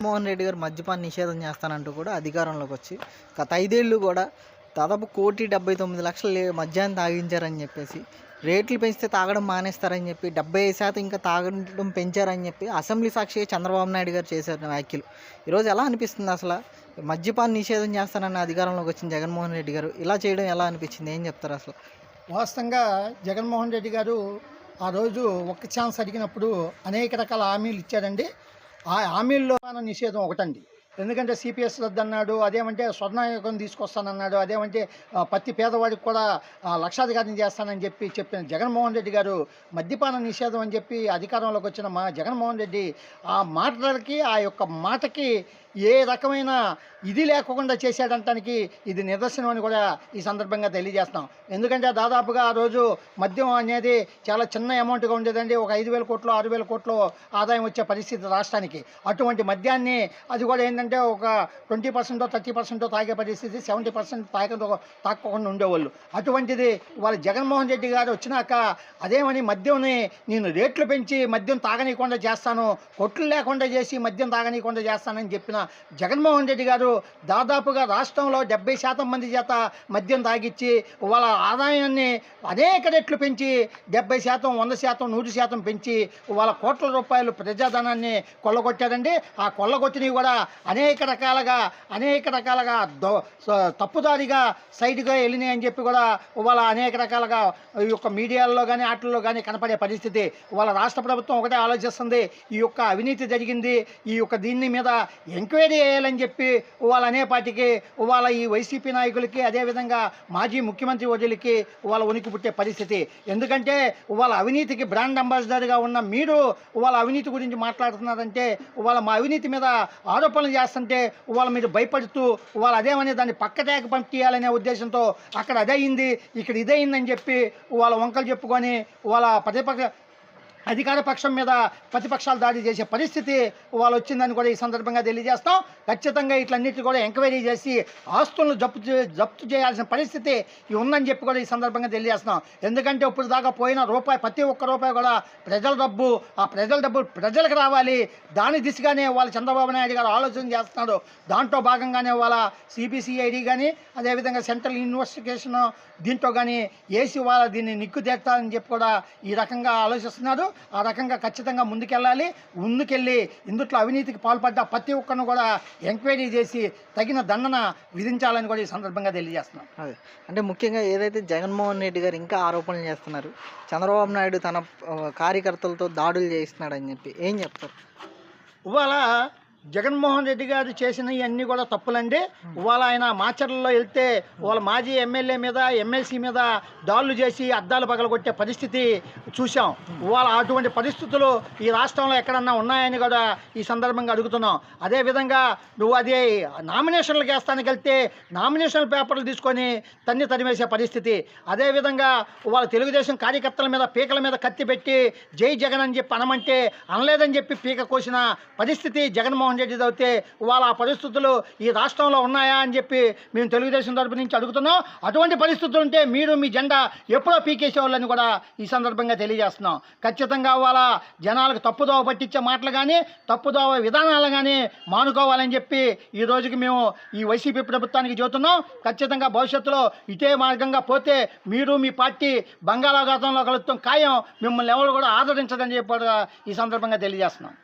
జగన్మోహన్ రెడ్డి గారు మద్యపాన్ని నిషేధం చేస్తానంటూ కూడా అధికారంలోకి వచ్చి గత ఐదేళ్ళు కూడా దాదాపు కోటి డెబ్బై తొమ్మిది లక్షలు మద్యాన్ని తాగించారని చెప్పేసి రేట్లు పెంచితే తాగడం మానేస్తారని చెప్పి డెబ్బై ఐదు శాతం ఇంకా తాగడం పెంచారని చెప్పి అసెంబ్లీ సాక్షిగా చంద్రబాబు నాయుడు గారు చేశారు వ్యాఖ్యలు. ఈరోజు ఎలా అనిపిస్తుంది అసలు? మద్యపాన్ని నిషేధం చేస్తానన్న అధికారంలోకి వచ్చిన జగన్మోహన్ రెడ్డి గారు ఇలా చేయడం ఎలా అనిపించింది? ఏం చెప్తారు అసలు? వాస్తవంగా జగన్మోహన్ రెడ్డి గారు ఆ రోజు ఒక్క ఛాన్స్ అడిగినప్పుడు అనేక రకాల హామీలు ఇచ్చారండి. ఆ హామీల్లో మన నిషేధం ఒకటండి. ఎందుకంటే సిపిఎస్ రద్దు అన్నాడు అదేమంటే స్వర్ణాయుగం తీసుకొస్తానన్నాడు అదేమంటే ప్రతి పేదవాడికి కూడా లక్షాధికారం చేస్తానని చెప్పి చెప్పిన జగన్మోహన్ రెడ్డి గారు మద్యపాన నిషేధం అని చెప్పి అధికారంలోకి వచ్చిన మా జగన్మోహన్ రెడ్డి ఆ మాటలకి ఆ యొక్క మాటకి ఏ రకమైన ఇది లేకుండా చేశాడటానికి ఇది నిదర్శనం అని కూడా ఈ సందర్భంగా తెలియజేస్తాం ఎందుకంటే దాదాపుగా ఆ రోజు మద్యం అనేది చాలా చిన్న అమౌంట్గా ఉండేదండి. ఒక ఐదు వేల కోట్లు ఆరు వేల కోట్లు ఆదాయం వచ్చే పరిస్థితి రాష్ట్రానికి. అటువంటి మద్యాన్ని అది కూడా ఏంటంటే ఒక ట్వంటీ పర్సెంటో థర్టీ పర్సెంటో తాగే పరిస్థితి సెవెంటీ పర్సెంట్ తాగకుండా తాక్కకుండా ఉండేవాళ్ళు. అటువంటిది వాళ్ళ జగన్మోహన్ రెడ్డి గారు వచ్చినాక అదేమని మద్యంని నేను రేట్లు పెంచి మద్యం తాగనీయకుండా చేస్తాను కొట్లు లేకుండా చేసి మద్యం తాగనీయకుండా చేస్తానని చెప్పిన జగన్మోహన్ రెడ్డి గారు దాదాపుగా రాష్ట్రంలో డెబ్బై శాతం మంది చేత మద్యం తాగిచ్చి వాళ్ళ ఆదాయాన్ని అనేక రెట్లు పెంచి డెబ్బై శాతం వంద శాతం నూరు శాతం పెంచి వాళ్ళ కోట్ల రూపాయలు ప్రజాధనాన్ని కొల్లగొట్టాడండి ఆ కొల్లగొట్టినవి కూడా అనేక రకాలుగా అనేక రకాలుగా దో తప్పుదారిగా సైడ్గా వెళ్ళినాయి అని చెప్పి కూడా వాళ్ళ అనేక రకాలుగా ఈ యొక్క మీడియాల్లో కానీ ఆటల్లో కానీ కనపడే పరిస్థితి. వాళ్ళ రాష్ట్ర ప్రభుత్వం ఒకటే ఆలోచిస్తుంది. ఈ యొక్క అవినీతి జరిగింది. ఈ యొక్క దీని మీద ఎంక్వైరీ చేయాలని చెప్పి వాళ్ళ అనేపాటికి వాళ్ళ ఈ వైసీపీ నాయకులకి అదేవిధంగా మాజీ ముఖ్యమంత్రి వదిలికి వాళ్ళ ఉనికి పుట్టే పరిస్థితి. ఎందుకంటే వాళ్ళ అవినీతికి బ్రాండ్ అంబాసిడర్గా ఉన్న మీరు వాళ్ళ అవినీతి గురించి మాట్లాడుతున్నారంటే వాళ్ళ మా అవినీతి మీద ఆరోపణలు చేస్తుంటే వాళ్ళ మీద భయపడుతూ వాళ్ళు అదేమని దాన్ని పక్కటేక పంపించాలనే ఉద్దేశంతో అక్కడ అదయింది ఇక్కడ ఇదయిందని చెప్పి వాళ్ళ వంకలు చెప్పుకొని వాళ్ళ ప్రతిపక్ష అధికార పక్షం మీద ప్రతిపక్షాలు దాడి చేసే పరిస్థితి వాళ్ళు వచ్చిందని కూడా ఈ సందర్భంగా తెలియజేస్తాం. ఖచ్చితంగా ఇట్లన్నిటి కూడా ఎంక్వైరీ చేసి ఆస్తులను జప్తు జప్తు చేయాల్సిన పరిస్థితి ఉందని చెప్పి కూడా ఈ సందర్భంగా తెలియజేస్తున్నాం. ఎందుకంటే ఇప్పుడు దాకా పోయిన రూపాయి ప్రతి ఒక్క రూపాయి కూడా ప్రజల డబ్బు ఆ ప్రజల డబ్బు ప్రజలకు రావాలి. దాని దిశగానే వాళ్ళు చంద్రబాబు నాయుడు గారు ఆలోచన చేస్తున్నారు దాంట్లో భాగంగానే వాళ్ళ సిబిసిఐడి కానీ అదేవిధంగా సెంట్రల్ ఇన్వెస్టిగేషన్ దీంట్లో కానీ ఏసీ వాళ్ళ దీన్ని నిక్కుదేస్తారని చెప్పి కూడా ఈ రకంగా ఆలోచిస్తున్నారు ఆ రకంగా ఖచ్చితంగా ముందుకెళ్ళాలి. ముందుకెళ్ళి ఇందుట్లో అవినీతికి పాల్పడ్డ ప్రతి ఒక్కరిని కూడా ఎంక్వైరీ చేసి తగిన దండన విధించాలని కూడా ఈ సందర్భంగా తెలియజేస్తున్నాం. అదే. అంటే ముఖ్యంగా ఏదైతే జగన్మోహన్ రెడ్డి గారు ఇంకా ఆరోపణలు చేస్తున్నారు చంద్రబాబు నాయుడు తన కార్యకర్తలతో దాడులు చేయిస్తున్నాడని చెప్పి ఏం చెప్తారు? ఇవాళ జగన్మోహన్ రెడ్డి గారు చేసిన ఇవన్నీ కూడా తప్పులండి. ఇవాళ ఆయన మాచర్లలో వెళ్తే వాళ్ళ మాజీ ఎమ్మెల్యే మీద ఎమ్మెల్సీ మీద దాడులు చేసి అద్దాలు పగలగొట్టే పరిస్థితి చూసాం ఇవాళ అటువంటి పరిస్థితులు ఈ రాష్ట్రంలో ఎక్కడన్నా ఉన్నాయని కూడా ఈ సందర్భంగా అడుగుతున్నాం. అదేవిధంగా నువ్వు అది నామినేషన్లకు వేస్తానికి వెళ్తే నామినేషన్ పేపర్లు తీసుకొని తన్ని తరిమేసే పరిస్థితి. అదేవిధంగా వాళ్ళ తెలుగుదేశం కార్యకర్తల మీద పీకల మీద కత్తి పెట్టి జై జగన్ అని చెప్పి అనమంటే అనలేదని చెప్పి పీక కోసిన పరిస్థితి జగన్మోహన్ రెడ్డి అవుతే వాళ్ళ ఆ పరిస్థితులు ఈ రాష్ట్రంలో ఉన్నాయా అని చెప్పి మేము తెలుగుదేశం తరపు నుంచి అడుగుతున్నాం. అటువంటి పరిస్థితులు ఉంటే మీరు మీ జెండా ఎప్పుడో పీకేసేవాళ్ళని కూడా ఈ సందర్భంగా తెలియజేస్తున్నాం. ఖచ్చితంగా వాళ్ళ జనాలకు తప్పుదోవ పట్టించే మాటలు కానీ తప్పుదోవ విధానాలు కానీ మానుకోవాలని చెప్పి ఈ రోజుకి మేము ఈ వైసీపీ ప్రభుత్వానికి చూస్తున్నాం ఖచ్చితంగా భవిష్యత్తులో ఇదే మార్గంగా పోతే మీరు మీ పార్టీ బంగాళాఖాతంలో కలుస్తాం ఖాయం మిమ్మల్ని ఎవరు కూడా ఆదరించదని చెప్పి ఈ సందర్భంగా తెలియజేస్తున్నాం.